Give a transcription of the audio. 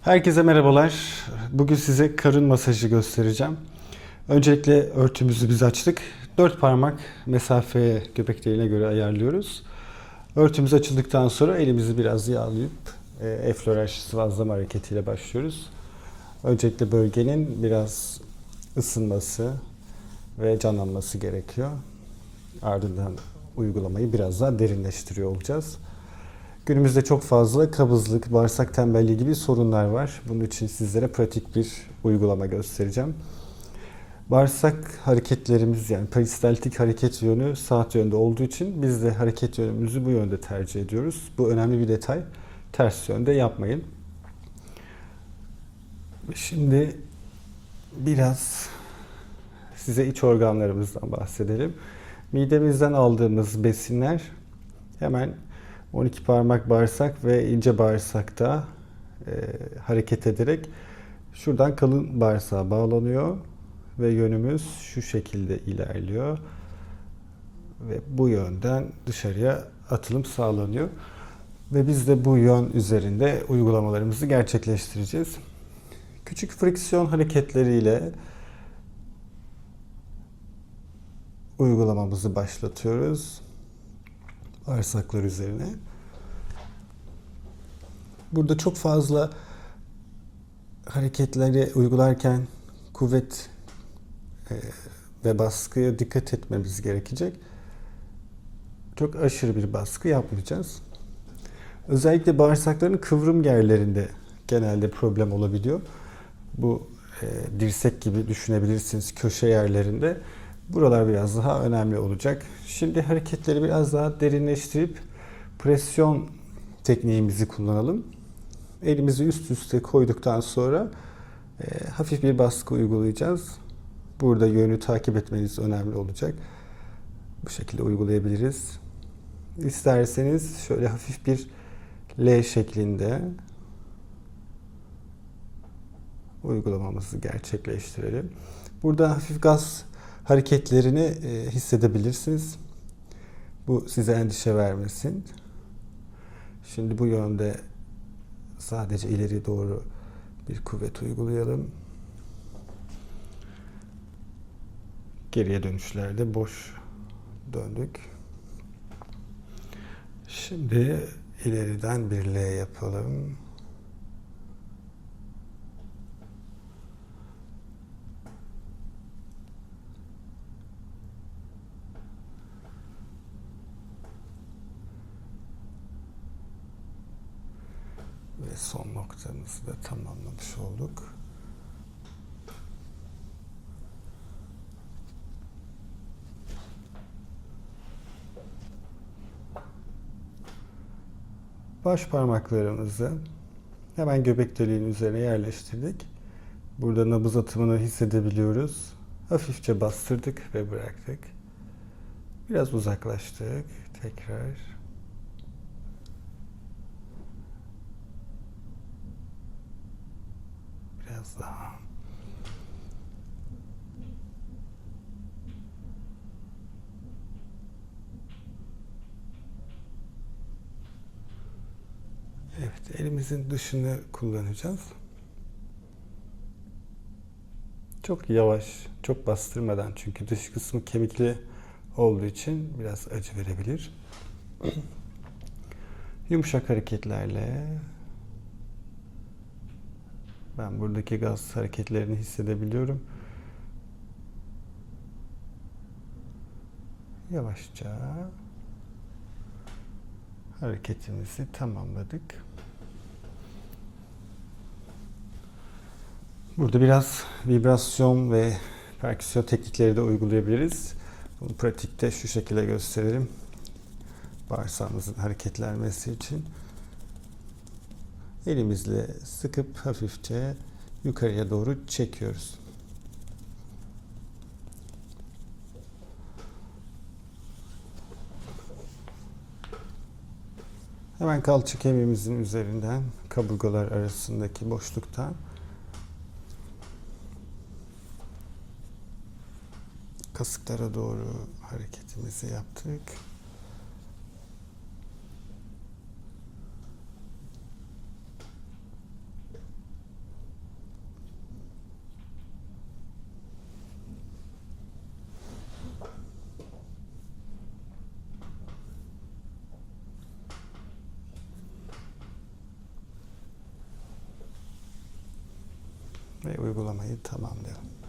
Herkese merhabalar. Bugün size karın masajı göstereceğim. Öncelikle örtümüzü biz açtık. Dört parmak mesafeye göbek deliğine göre ayarlıyoruz. Örtümüz açıldıktan sonra elimizi biraz yağlayıp efloraj sıvazlama hareketiyle başlıyoruz. Öncelikle bölgenin biraz ısınması ve canlanması gerekiyor. Ardından uygulamayı biraz daha derinleştiriyor olacağız. Günümüzde çok fazla kabızlık, bağırsak tembelliği gibi sorunlar var. Bunun için sizlere pratik bir uygulama göstereceğim. Bağırsak hareketlerimiz yani peristaltik hareket yönü saat yönde olduğu için biz de hareket yönümüzü bu yönde tercih ediyoruz. Bu önemli bir detay. Ters yönde yapmayın. Şimdi biraz size iç organlarımızdan bahsedelim. Midemizden aldığımız besinler hemen 12 parmak bağırsak ve ince bağırsakta e, hareket ederek şuradan kalın bağırsağa bağlanıyor ve yönümüz şu şekilde ilerliyor ve bu yönden dışarıya atılım sağlanıyor ve biz de bu yön üzerinde uygulamalarımızı gerçekleştireceğiz. Küçük friksiyon hareketleriyle uygulamamızı başlatıyoruz bağırsaklar üzerine. Burada çok fazla hareketleri uygularken kuvvet e, ve baskıya dikkat etmemiz gerekecek. Çok aşırı bir baskı yapmayacağız. Özellikle bağırsakların kıvrım yerlerinde genelde problem olabiliyor. Bu e, dirsek gibi düşünebilirsiniz köşe yerlerinde. Buralar biraz daha önemli olacak. Şimdi hareketleri biraz daha derinleştirip presyon tekniğimizi kullanalım. Elimizi üst üste koyduktan sonra e, hafif bir baskı uygulayacağız. Burada yönü takip etmeniz önemli olacak. Bu şekilde uygulayabiliriz. İsterseniz şöyle hafif bir L şeklinde uygulamamızı gerçekleştirelim. Burada hafif gaz hareketlerini e, hissedebilirsiniz. Bu size endişe vermesin. Şimdi bu yönde sadece ileri doğru bir kuvvet uygulayalım. Geriye dönüşlerde boş döndük. Şimdi ileriden bir L yapalım. Son noktamızı da tamamlamış olduk. Baş parmaklarımızı hemen göbek deliğinin üzerine yerleştirdik. Burada nabız atımını hissedebiliyoruz. Hafifçe bastırdık ve bıraktık. Biraz uzaklaştık. Tekrar. Biraz daha. Evet, elimizin dışını kullanacağız. Çok yavaş, çok bastırmadan çünkü dış kısmı kemikli olduğu için biraz acı verebilir. Yumuşak hareketlerle ben buradaki gaz hareketlerini hissedebiliyorum. Yavaşça hareketimizi tamamladık. Burada biraz vibrasyon ve perküsyon teknikleri de uygulayabiliriz. Bunu pratikte şu şekilde gösterelim. Bağırsağımızın hareketlenmesi için. Elimizle sıkıp hafifçe yukarıya doğru çekiyoruz. Hemen kalça kemiğimizin üzerinden kaburgalar arasındaki boşluktan kasıklara doğru hareketimizi yaptık. Ve uygulamayı tamamlayalım.